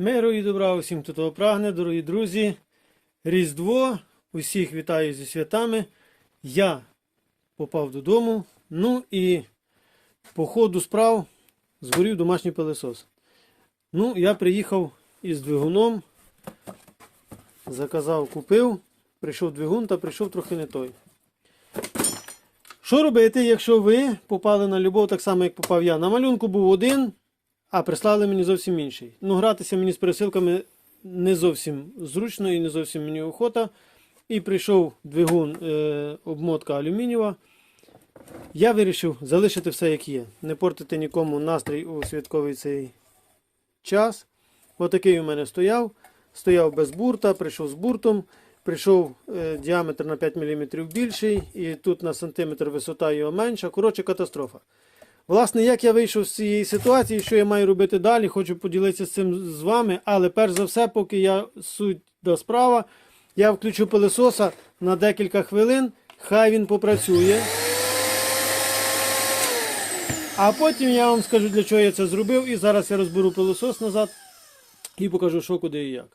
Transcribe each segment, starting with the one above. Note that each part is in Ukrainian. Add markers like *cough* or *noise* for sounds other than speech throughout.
Миру і добра усім, хто того прагне, дорогі друзі. Різдво. Усіх вітаю зі святами. Я попав додому. Ну і по ходу справ згорів домашній пилосос. Ну, я приїхав із двигуном. Заказав, купив. Прийшов двигун та прийшов трохи не той. Що робити, якщо ви попали на любов так само, як попав я? На малюнку був один, а прислали мені зовсім інший. Ну, гратися мені з пересилками не зовсім зручно і не зовсім мені охота. І прийшов двигун е, обмотка алюмінієва. Я вирішив залишити все як є. Не портити нікому настрій у святковий цей час. Отакий у мене стояв. Стояв без бурта, прийшов з буртом. Прийшов е, діаметр на 5 мм більший, і тут на сантиметр висота його менша. Коротше, катастрофа. Власне, як я вийшов з цієї ситуації, що я маю робити далі, хочу поділитися з цим з вами. Але перш за все, поки я суть до справа, я включу пилососа на декілька хвилин, хай він попрацює. А потім я вам скажу, для чого я це зробив. І зараз я розберу пилосос назад і покажу, що куди і як.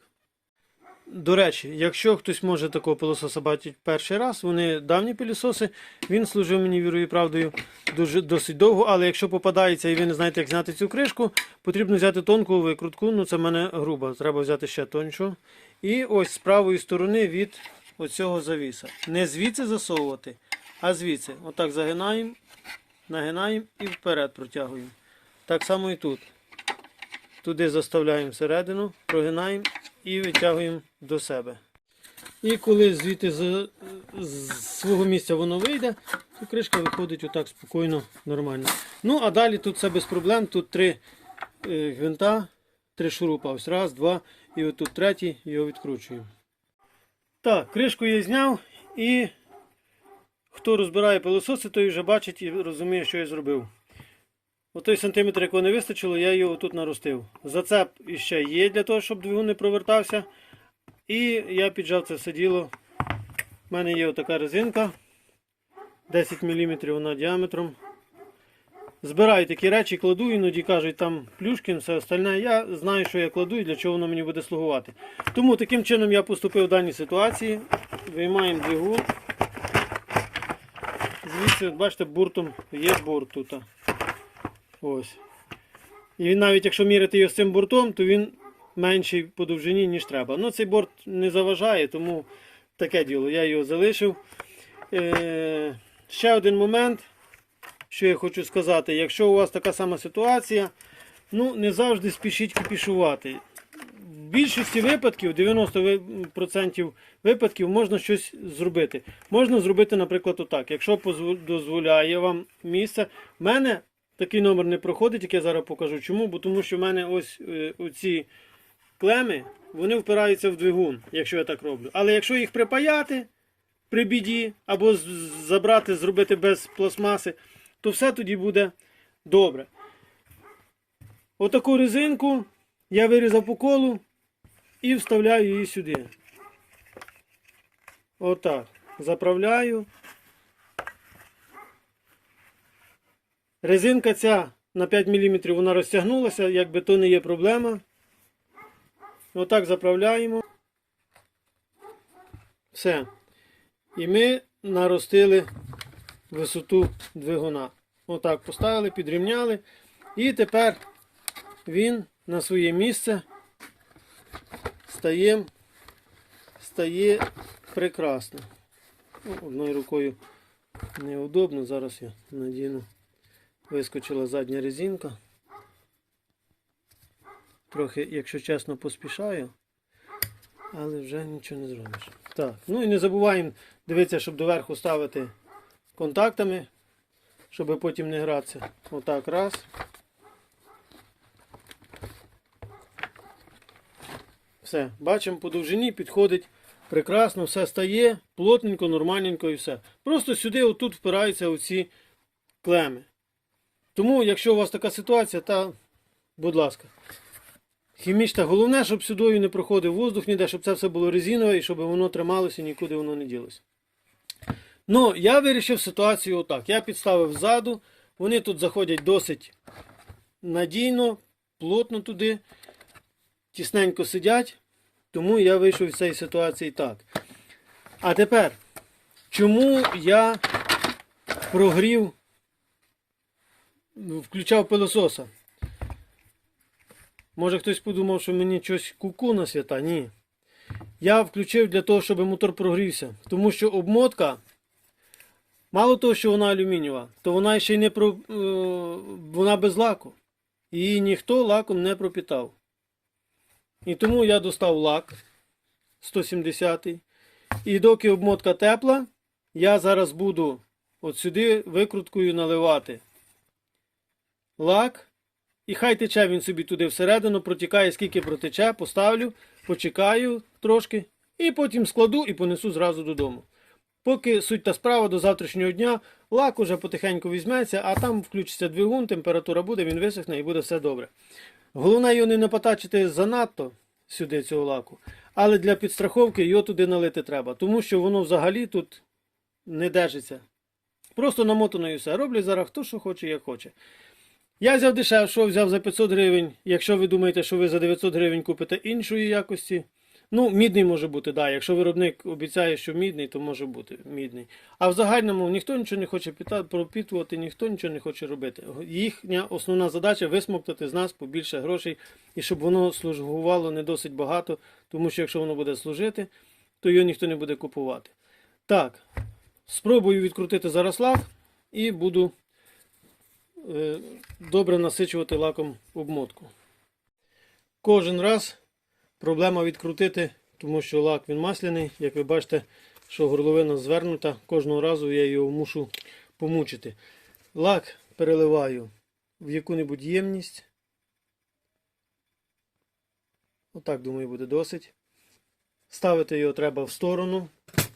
До речі, якщо хтось може такого пилососа бачити перший раз, вони давні пилососи, він служив мені вірою і правдою дуже досить довго. Але якщо попадається і ви не знаєте, як зняти цю кришку, потрібно взяти тонку викрутку. Ну це в мене груба. Треба взяти ще тоншу. І ось з правої сторони від оцього завіса. Не звідси засовувати, а звідси. Отак загинаємо, нагинаємо і вперед протягуємо. Так само і тут. Туди заставляємо всередину, прогинаємо і витягуємо до себе. І коли звідти з, з свого місця воно вийде, то кришка виходить отак спокійно, нормально. Ну, а далі тут все без проблем. Тут три е, гвинта, три шурупа. Ось раз, два, і отут третій, його відкручуємо. Так, кришку я зняв і хто розбирає пилососи, той вже бачить і розуміє, що я зробив. Отой сантиметр, якого не вистачило, я його тут наростив. Зацеп іще є для того, щоб двигун не провертався. І я піджав це все діло. У мене є отака резинка. 10 мм вона діаметром. Збираю такі речі, кладу, іноді кажуть, там плюшкін, все остальне. Я знаю, що я кладу і для чого воно мені буде слугувати. Тому таким чином я поступив в даній ситуації. Виймаємо двигун. Звідси, бачите, буртом є бурт тут. Ось. І навіть якщо міряти його з цим бортом, то він менший по довжині, ніж треба. Ну, цей борт не заважає, тому таке діло. Я його залишив. Е, ще один момент, що я хочу сказати. Якщо у вас така сама ситуація, ну не завжди спішіть кіпішувати. В більшості випадків, 90% випадків, можна щось зробити. Можна зробити, наприклад, отак. Якщо дозволяє вам місце. В мене такий номер не проходить, як я зараз покажу. Чому? Бо тому що в мене ось е, оці клеми, вони впираються в двигун, якщо я так роблю. Але якщо їх припаяти при біді, або забрати, зробити без пластмаси, то все тоді буде добре. Отаку резинку я вирізав по колу і вставляю її сюди. Отак. Заправляю. Резинка ця на 5 мм вона розтягнулася, якби то не є проблема. Отак заправляємо. Все. І ми наростили висоту двигуна. Отак поставили, підрівняли. І тепер він на своє місце стає, стає прекрасно. Ну, Одною рукою неудобно. Зараз я надіну. Вискочила задня резинка. Трохи, якщо чесно, поспішаю, але вже нічого не зробиш. Так, ну і не забуваємо дивитися, щоб доверху ставити контактами, щоб потім не гратися. Отак, раз. Все, бачимо, по довжині підходить прекрасно, все стає, плотненько, нормальненько і все. Просто сюди отут впираються оці клеми. Тому, якщо у вас така ситуація, та, будь ласка, хімічна, головне, щоб сюди не проходив воздух ніде, щоб це все було резинове і щоб воно трималося, нікуди воно не ділося. Ну, я вирішив ситуацію отак. Я підставив ззаду, вони тут заходять досить надійно, плотно туди. тісненько сидять, тому я вийшов з цієї ситуації так. А тепер, чому я прогрів, включав пилососа? Може хтось подумав, що мені щось куку на свята? Ні. Я включив для того, щоб мотор прогрівся. Тому що обмотка, мало того, що вона алюмінієва, то вона ще й не про, е, вона без лаку. Її ніхто лаком не пропітав. І тому я достав лак 170 І доки обмотка тепла, я зараз буду от сюди викруткою наливати лак. І хай тече він собі туди всередину, протікає, скільки протече, поставлю, почекаю трошки, і потім складу і понесу зразу додому. Поки суть та справа до завтрашнього дня, лак уже потихеньку візьметься, а там включиться двигун, температура буде, він висохне і буде все добре. Головне його не напотачити занадто сюди цього лаку, але для підстраховки його туди налити треба, тому що воно взагалі тут не держиться. Просто намотано і все. Роблять зараз хто що хоче, як хоче. Я взяв дешевшого, взяв за 500 гривень. Якщо ви думаєте, що ви за 900 гривень купите іншої якості. Ну, мідний може бути, да. Якщо виробник обіцяє, що мідний, то може бути мідний. А в загальному ніхто нічого не хоче пропітувати, ніхто нічого не хоче робити. Їхня основна задача висмоктати з нас побільше грошей і щоб воно слугувало не досить багато, тому що якщо воно буде служити, то його ніхто не буде купувати. Так, спробую відкрутити зараз лак і буду добре насичувати лаком обмотку. Кожен раз проблема відкрутити, тому що лак він масляний. Як ви бачите, що горловина звернута, кожного разу я його мушу помучити. Лак переливаю в яку-небудь ємність. Отак, думаю, буде досить. Ставити його треба в сторону,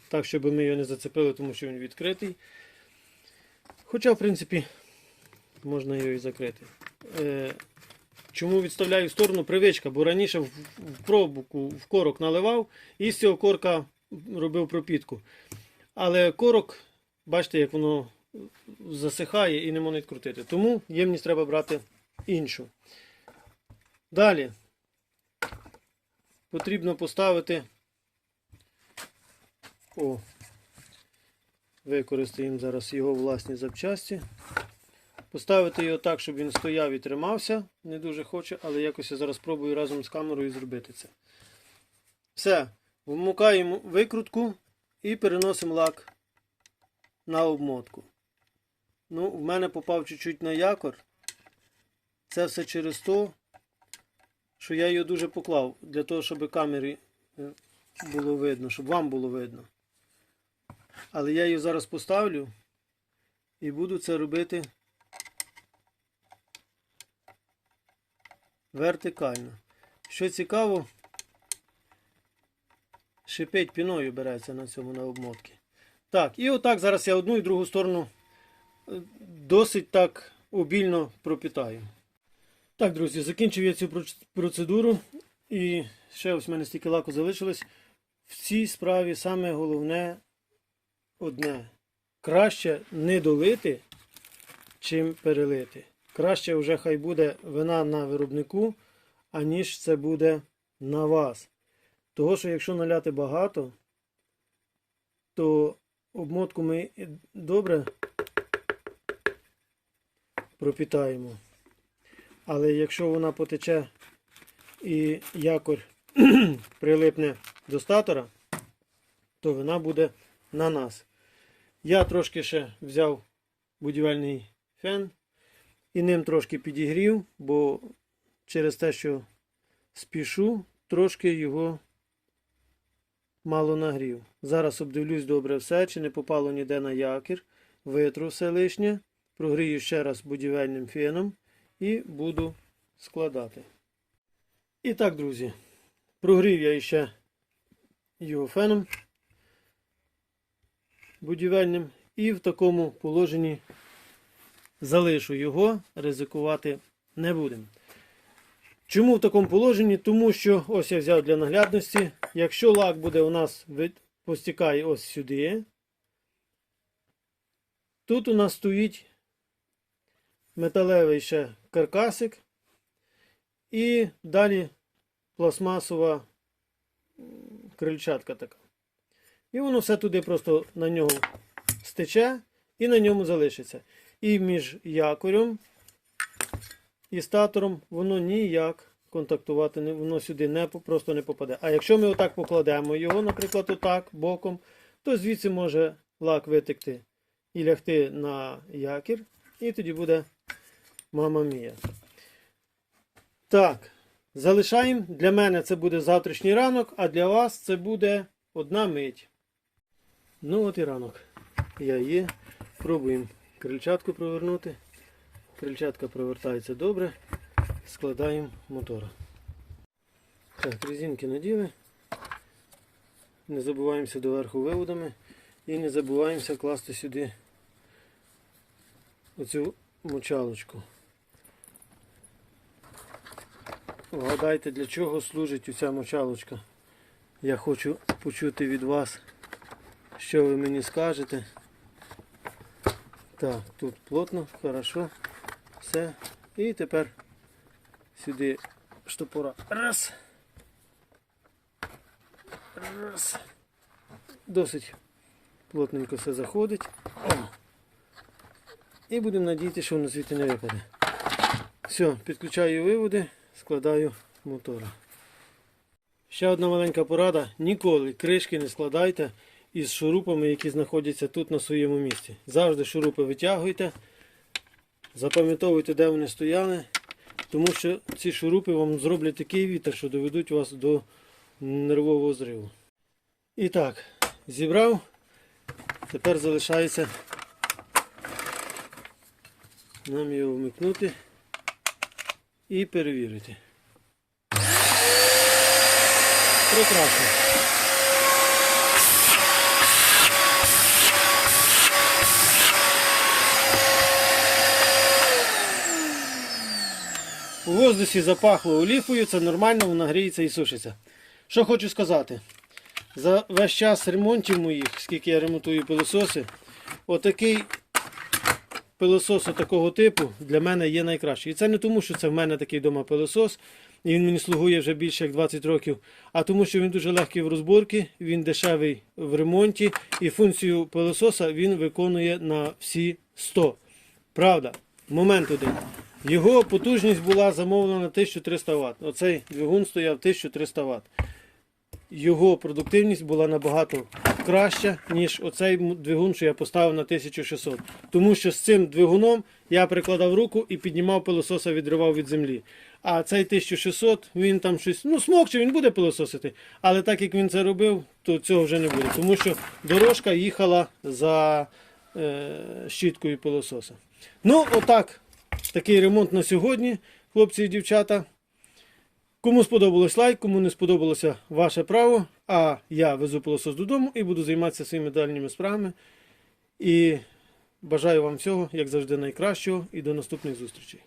так, щоб ми його не зацепили, тому що він відкритий. Хоча, в принципі, можна його і закрити. Е, чому відставляю в сторону привичка? Бо раніше в, пробуку в корок наливав і з цього корка робив пропітку. Але корок, бачите, як воно засихає і не можна відкрутити. Тому ємність треба брати іншу. Далі потрібно поставити. О, використаємо зараз його власні запчасті. Поставити його так, щоб він стояв і тримався. Не дуже хочу, але якось я зараз спробую разом з камерою зробити це. Все. Вмикаємо викрутку і переносимо лак на обмотку. Ну, в мене попав чуть-чуть на якор. Це все через те, що я його дуже поклав, для того, щоб камері е, було видно, щоб вам було видно. Але я її зараз поставлю і буду це робити вертикально. Що цікаво, шипить піною береться на цьому на обмотці. Так, і отак зараз я одну і другу сторону е, досить так обільно пропітаю. Так, друзі, закінчив я цю процедуру. І ще ось в мене стільки лаку залишилось. В цій справі саме головне одне. Краще не долити, чим перелити. Краще вже хай буде вина на виробнику, аніж це буде на вас. Того, що якщо наляти багато, то обмотку ми добре пропітаємо. Але якщо вона потече і якорь *clears throat* прилипне до статора, то вона буде на нас. Я трошки ще взяв будівельний фен і ним трошки підігрів, бо через те, що спішу, трошки його мало нагрів. Зараз обдивлюсь добре все, чи не попало ніде на якір, витру все лишнє, прогрію ще раз будівельним феном і буду складати. І так, друзі, прогрів я ще його феном будівельним і в такому положенні залишу його, ризикувати не будемо. Чому в такому положенні? Тому що ось я взяв для наглядності. Якщо лак буде у нас постікає ось сюди, тут у нас стоїть металевий ще каркасик. І далі пластмасова крильчатка така. І воно все туди просто на нього стече і на ньому залишиться. І між якорем і статором воно ніяк контактувати воно сюди не, просто не попаде. А якщо ми отак покладемо його, наприклад, отак боком, то звідси може лак витекти і лягти на якір, і тоді буде мама мія. Так, залишаємо. Для мене це буде завтрашній ранок, а для вас це буде одна мить. Ну от і ранок. Я є. Пробуємо крильчатку провернути. Крильчатка провертається добре. Складаємо мотора. Так, резинки наділи. Не забуваємося доверху виводами. І не забуваємося класти сюди оцю мочалочку. Вгадайте, для чого служить оця мочалочка. Я хочу почути від вас, що ви мені скажете. Так, тут плотно, хорошо. Все. І тепер сюди штопора. Раз. Раз. Досить плотненько все заходить. О. І будемо надіятися, що воно звідти не випаде. Все, підключаю виводи, складаю мотора. Ще одна маленька порада. Ніколи кришки не складайте із шурупами, які знаходяться тут на своєму місці. Завжди шурупи витягуйте, запам'ятовуйте, де вони стояли, тому що ці шурупи вам зроблять такий вітер, що доведуть вас до нервового зриву. І так, зібрав. Тепер залишається нам його вмикнути і перевірити. Прекрасно. У воздусі запахло оліфою, це нормально, вона гріється і сушиться. Що хочу сказати. За весь час ремонтів моїх, скільки я ремонтую пилососи, отакий пилосос такого типу для мене є найкращий. І це не тому, що це в мене такий вдома пилосос, і він мені слугує вже більше як 20 років, а тому, що він дуже легкий в розборці, він дешевий в ремонті, і функцію пилососа він виконує на всі 100. Правда, момент один. Його потужність була замовлена на 1300 Вт. Оцей двигун стояв 1300 Вт його продуктивність була набагато краща, ніж оцей двигун, що я поставив на 1600. Тому що з цим двигуном я прикладав руку і піднімав пилососа, відривав від землі. А цей 1600, він там щось, ну смокче, він буде пилососити. Але так як він це робив, то цього вже не буде. Тому що дорожка їхала за е, щіткою пилососа. Ну, отак, такий ремонт на сьогодні, хлопці і дівчата. Кому сподобалось лайк, кому не сподобалося ваше право. А я везу пилосос додому і буду займатися своїми дальніми справами. І бажаю вам всього, як завжди, найкращого і до наступних зустрічей.